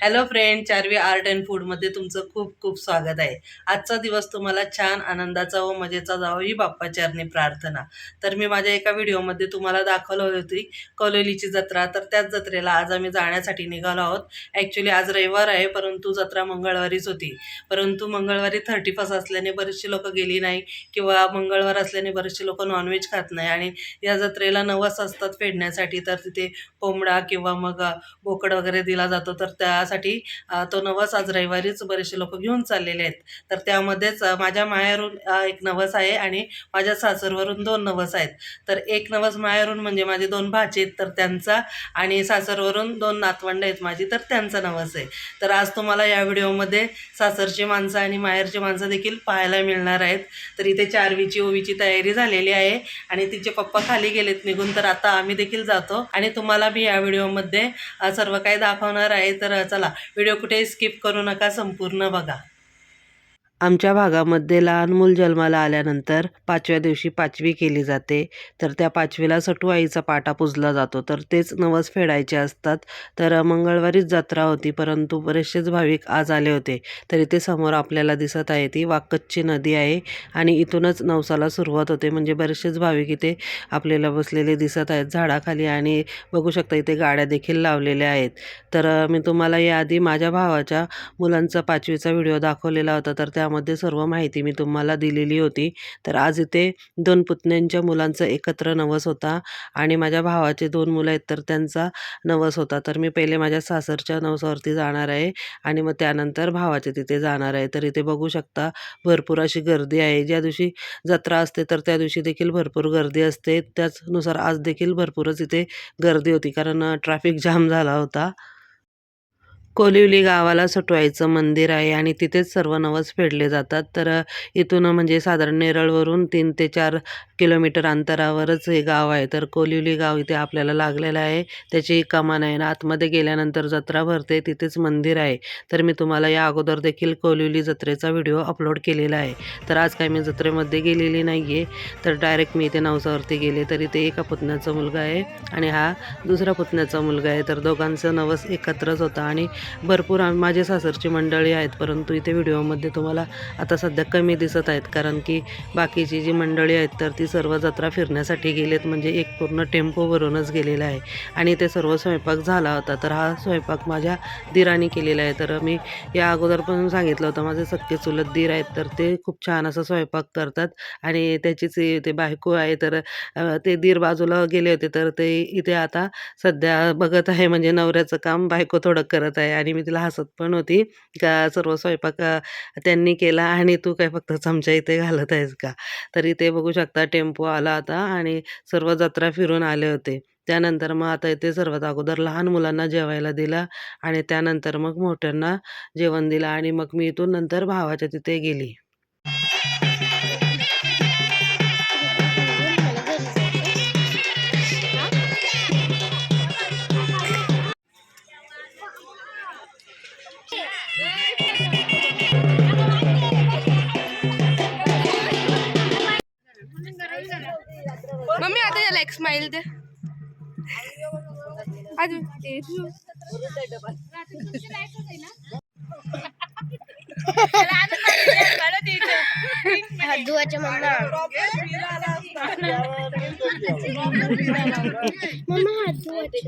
Hello friend Charvi art and फूडमध्ये तुमचं खूप खूप स्वागत आहे. आजचा दिवस तुम्हाला छान आनंदाचा व मजेचा जावं ही बाप्पाचरणी प्रार्थना. तर मी माझ्या एका व्हिडिओमध्ये तुम्हाला दाखवलं होती कलोलीची जत्रा. तर त्याच जत्रेला आज आम्ही जाण्यासाठी निघालो आहोत. ॲक्च्युली आज रविवार आहे परंतु जत्रा मंगळवारीच होती. परंतु मंगळवारी थर्टी फर्स्ट असल्याने बरेचशी लोकं गेली नाही किंवा मंगळवार असल्याने बरेचसे लोक नॉनव्हेज खात नाही. आणि या जत्रेला नवस असतात फेडण्यासाठी. तर तिथे कोंबडा किंवा मग बोकड वगैरे दिला जातो. तर त्या अ, तो नवस आज रविवारीच बरेचसे लोक घेऊन चाललेले आहेत. तर त्यामध्येच माझ्या माहेरून एक नवस आहे आणि माझ्या सासरवरून दोन नवस आहेत. तर एक नवस माहेरून म्हणजे माझे दोन भाचे आहेत तर त्यांचा आणि सासरवरून दोन नातवंड आहेत माझी तर त्यांचा नवस आहे. तर आज तुम्हाला या व्हिडिओमध्ये सासरची माणसं आणि माहेरची माणसं देखील पाहायला मिळणार आहेत. तर इथे चारवीची ओवीची तयारी झालेली आहे आणि तिचे पप्पा खाली गेलेत निघून तर आता आम्ही देखील जातो. आणि तुम्हाला मी या व्हिडिओमध्ये सर्व काही दाखवणार आहे. तर चला व्हिडिओ कुठेही स्किप करू नका संपूर्ण बघा. आमच्या भागामध्ये लहान मूल जन्माला आल्यानंतर पाचव्या दिवशी पाचवी केली जाते. तर त्या पाचवीला सटुआईचा पाटा पुजला जातो. तर तेच नवस फेडायचे असतात. तर मंगळवारीच जत्रा होती. परंतु बरेचसेच भाविक आज आले होते. तर इथे समोर आपल्याला दिसत आहे ती वाकच्ची नदी आहे आणि इथूनच नवसाला सुरुवात होते. म्हणजे बरेचसेच भाविक इथे आपल्याला बसलेले दिसत आहेत. झाडाखाली आणि बघू शकता इथे गाड्या देखील लावलेल्या आहेत. तर मी तुम्हाला याआधी माझ्या भावाच्या मुलांचा पाचवीचा व्हिडिओ दाखवलेला होता. तर त्या त्यामध्ये सर्व माहिती मी तुम्हाला दिलेली होती. तर आज इथे दोन पुतण्यांच्या मुलांचं एकत्र नवस होता आणि माझ्या भावाचे दोन मुलं आहेत तर त्यांचा नवस होता. तर मी पहिले माझ्या सासरच्या नवसावरती जाणार आहे आणि मग त्यानंतर भावाच्या तिथे जाणार आहे. तर इथे बघू शकता भरपूर अशी गर्दी आहे. ज्या दिवशी जत्रा असते तर त्या दिवशी देखील भरपूर गर्दी असते. त्याचनुसार आज देखील भरपूरच इथे गर्दी होती कारण ट्रॅफिक जाम झाला होता. कोलिवली गावाला सटवायचं मंदिर आहे आणि तिथेच सर्व नवस फेडले जातात. तर इथून म्हणजे साधारण नेरळवरून तीन ते चार किलोमीटर अंतरावरच हे गाव आहे. तर कोलिवली गाव इथे आपल्याला लागलेलं आहे. त्याची कमान आहे ना आतमध्ये गेल्यानंतर जत्रा भरते. तिथेच मंदिर आहे. तर मी तुम्हाला या अगोदर देखील कोलिवली जत्रेचा व्हिडिओ अपलोड केलेला आहे. तर आज काही मी जत्रेमध्ये गेलेली नाही आहे तर डायरेक्ट मी इथे नवसावरती गेले तर इथे एका पुतण्याचा मुलगा आहे आणि हा दुसरा पुतण्याचा मुलगा आहे. तर दोघांचं नवस एकत्रच होता आणि भरपूर आम- माझे सासरची मंडळी आहेत परंतु इथे व्हिडिओमध्ये तुम्हाला आता सध्या कमी दिसत आहेत कारण की बाकीची जी मंडळी आहेत तर ती सर्व जत्रा फिरण्यासाठी गेलेत म्हणजे एक पूर्ण टेम्पोवरूनच गेलेला आहे. आणि ते सर्व स्वयंपाक झाला होता तर हा स्वयंपाक माझ्या दिराने केलेला आहे. तर मी या अगोदर पण सांगितलं होतं माझे सख्खे चुलत दीर आहेत तर ते खूप छान असा स्वयंपाक करतात. आणि त्याचीच ते बायको आहे तर ते दीर बाजूला गेले होते तर ते इथे आता सध्या बघत आहे म्हणजे नवऱ्याचं काम बायको थोडं करत आहे. आणि मी तिला हसत पण होती. का सर्व स्वयंपाक त्यांनी केला आणि तू काय फक्त चमचा इथे घालत आहेस का? तर इथे बघू शकता टेम्पो आला होता आणि सर्व जत्रा फिरून आले होते. त्यानंतर मग आता इथे सर्वात अगोदर लहान मुलांना जेवायला दिला आणि त्यानंतर मग मोठ्यांना जेवण दिलं आणि मग मी इथून नंतर भावाच्या तिथे गेली. आज हात धुवायचे मम्मा मम्मा हात धुवायचे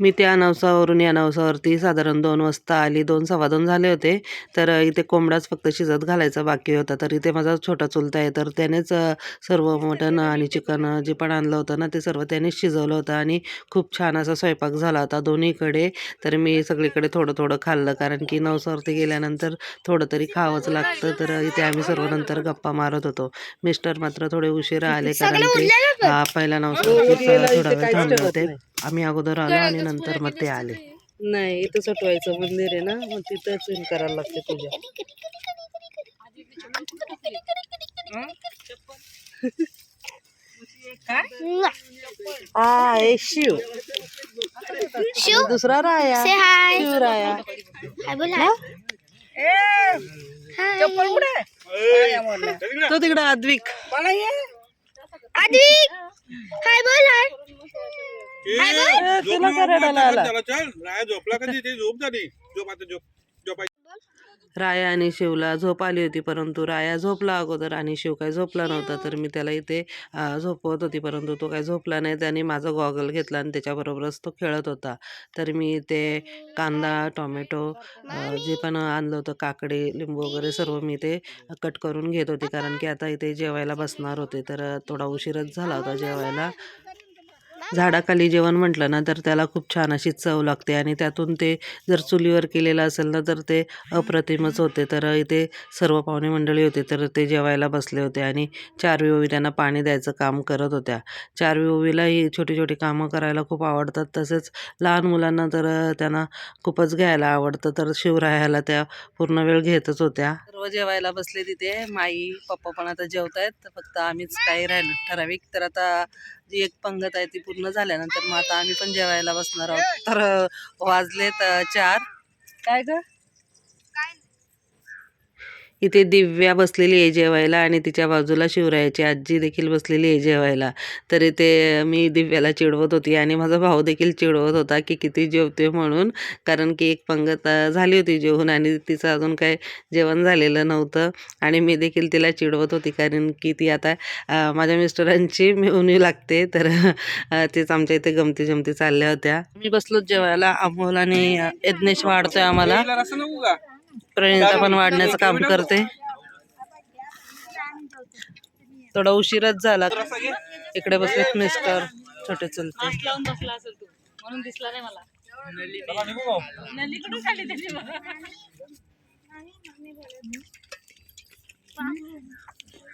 मी त्या नवसावरून या नवसावरती साधारण दोन वाजता आली. दोन सव्वा दोन झाले होते. तर इथे कोंबडाच फक्त शिजत घालायचा बाकी होता. तर इथे माझा छोटा चुलता आहे. तर त्यानेच सर्व मटण आणि चिकन जे पण आणलं होतं ना ते सर्व त्यानेच शिजवलं होतं. आणि खूप छान असा स्वयंपाक झाला होता दोन्हीकडे. तर मी सगळीकडे थोडं थोडं खाल्लं. कारण की नवसावरती गेल्यानंतर थोडं तरी खावंच लागतं. तर इथे आम्ही सर्व नंतर गप्पा मारत होतो. मिस्टर मात्र थोडे उशिरा आले कारण की पहिल्या नवसावरती थोडा वेळ थांबले होते. आम्ही अगोदर आलो आणि नंतर मग ते आले. नाही इथं सटवायचं मंदिर आहे ना मग तिथंच करायला लागते पूजा. आ शिव. शिव? दुसरा राया. से हाय शिवराया हाय बोल. हाय हाय तो तिकडे अद्विक आद्विक! हाय बोल. बोल तुला का रडायला आला राया झोपला कधी ते झोप झाली झोप आता झोप. झोपायची. राया आणि शिवला झोप आली होती परंतु राया झोपला अगोदर आणि शिव काय झोपला नव्हता तर मी त्याला इथे अ, झोपवत होती परंतु तो काय झोपला नाही. त्याने माझा गॉगल घेतला आणि त्याच्याबरोबरच तो खेळत होता. तर मी इथे कांदा टोमॅटो अ, जे पण आणलं होतं काकडे लिंबू वगैरे सर्व मी ते कट करून घेत होते. कारण की आता इथे जेवायला बसणार होते तर थोडा उशीरच झाला होता जेवायला. झाडाखाली जेवण म्हटलं ना तर त्याला खूप छान अशी चव लागते आणि त्यातून ते जर चुलीवर केलेलं असेल ना तर ते अप्रतिमच होते. तर इथे सर्व पाहुणे मंडळी होते तर ते जेवायला बसले होते आणि चारवी ओवी त्यांना पाणी द्यायचं काम करत होत्या. चारवी ओवीला ही छोटी छोटी कामं करायला खूप आवडतात. तसेच लहान मुलांना तर त्यांना खूपच घ्यायला आवडतं. तर शिवरायाला त्या पूर्ण वेळ घेतच होत्या. सर्व जेवायला बसले तिथे. माई पप्पा पण आता जेवत आहेत फक्त आम्हीच काही राहिलो ठराविक. तर आता जी एक पंगत आहे ती पूर्ण झाल्यानंतर मग आता आम्ही पण जेवायला बसणार आहोत. तर वाजलेत चार. काय ग? इथे दिव्या बसलेली आहे जेवायला आणि तिच्या बाजूला शिवरायाची आजी देखील बसलेली आहे जेवायला. तर इथे मी दिव्याला चिडवत होती आणि माझा भाऊ देखील चिडवत होता की किती जेवते म्हणून. कारण की एक पंगत झाली होती जेवून आणि तिचं अजून काय जेवण झालेलं नव्हतं. आणि मी देखील तिला चिडवत होती कारण की ती आता माझ्या मिस्टरांची मिळवणी लागते. तर तेच आमच्या इथे गमती जमती चालल्या होत्या. मी बसलो जेवायला. अमोल आणि यज्ञेश वाढतोय आम्हाला. प्रणिता पण वाढण्याचं काम करते. थोडा उशीरच झाला. इकडे बसलेत मिस्टर छोटे चलते.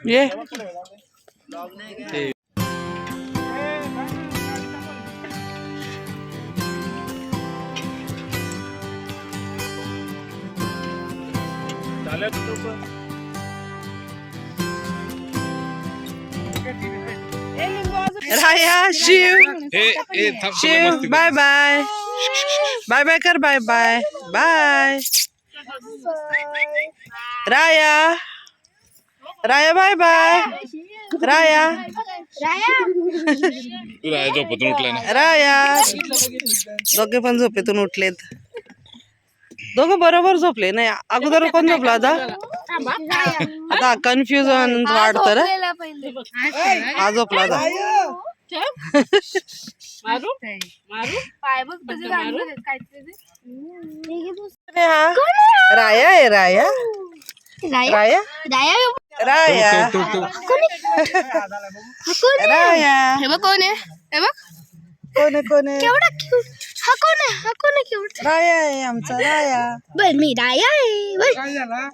ये. ए ए थांब Shiv bye bye bye bye कर bye bye bye Raya Raya bye bye Raya Raya झोपतून उठला ना राया दोघे पण झोपेतून उठलेत. दोघं बरोबर झोपले. नाही अगोदर कोण झोपला आता? आता कन्फ्युजन वाढत रे. हा झोपला आता. हा. राया आहे राया. राया? राया? राया कोण? आहे? हे कोण आहे कोण आहे? केवढा क्यूट हा कोण आहे? हा कोण आहे क्यूट राया आहे आमचा राया. बर मी राया आहे बर.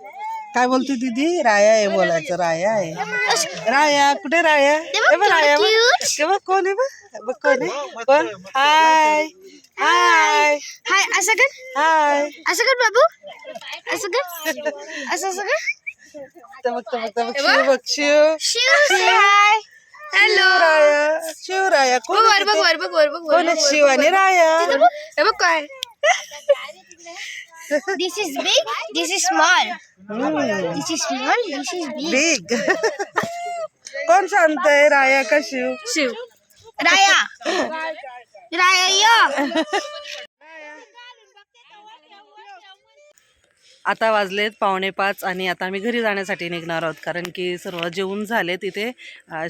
काय बोलते दीदी? राया आहे बोलायचं राया आहे. राया कुठे राया? हे बघ राया बघ. cute. हे बघ कोण आहे बघ? बघ कोण आहे? कोण? हाय. हाय. हाय असं कर. हाय. असं कर बाबू. असं कर. असं असं कर. ते बघ ते बघ ते बघ शिव बघ शिव. शिव हाय हॅलो राया शिव राया कोण वर बघ? वर बघ वर बघ वर कोण शिव आणि राया? हे बघ काय? This is big this is small this is small this is big big कोण शांत आहे राया का शिव? शिव. राया. राया या. आता वाजलेत पावणे पाच आणि आता आम्ही घरी जाण्यासाठी निघणार आहोत. कारण की सर्व जेवून झाले तिथे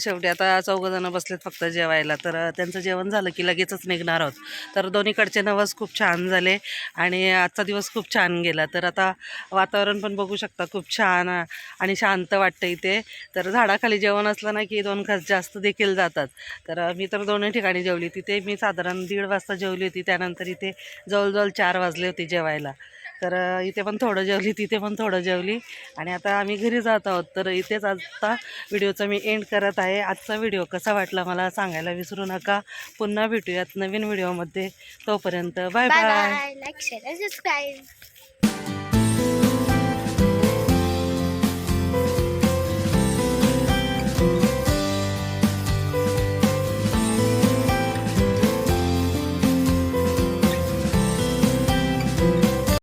शेवटी आता चौघजणं बसलेत फक्त जेवायला. तर त्यांचं जेवण झालं की लगेचच निघणार आहोत. तर दोन्हीकडचे नवस खूप छान झाले आणि आजचा दिवस खूप छान गेला. तर आता वातावरण पण बघू शकता खूप छान आणि शांत वाटतं इथे. तर झाडाखाली जेवण असलं ना की दोन खास जास्त देखील जातात. तर मी तर दोन्ही ठिकाणी जेवली. तिथे मी साधारण दीड वाजता जेवली होती. त्यानंतर इथे जवळजवळ चार वाजले होते जेवायला. तर इथे पण थोडं जेवली तिथे पण थोडं जेवली. आणि आता आम्ही घरी जात आहोत. तर इथेच आता व्हिडिओचा मी एंड करत आहे. आजचा व्हिडिओ कसा वाटला मला सांगायला विसरू नका. पुन्हा भेटूयात नवीन व्हिडिओमध्ये. तोपर्यंत bye bye bye bye like share subscribe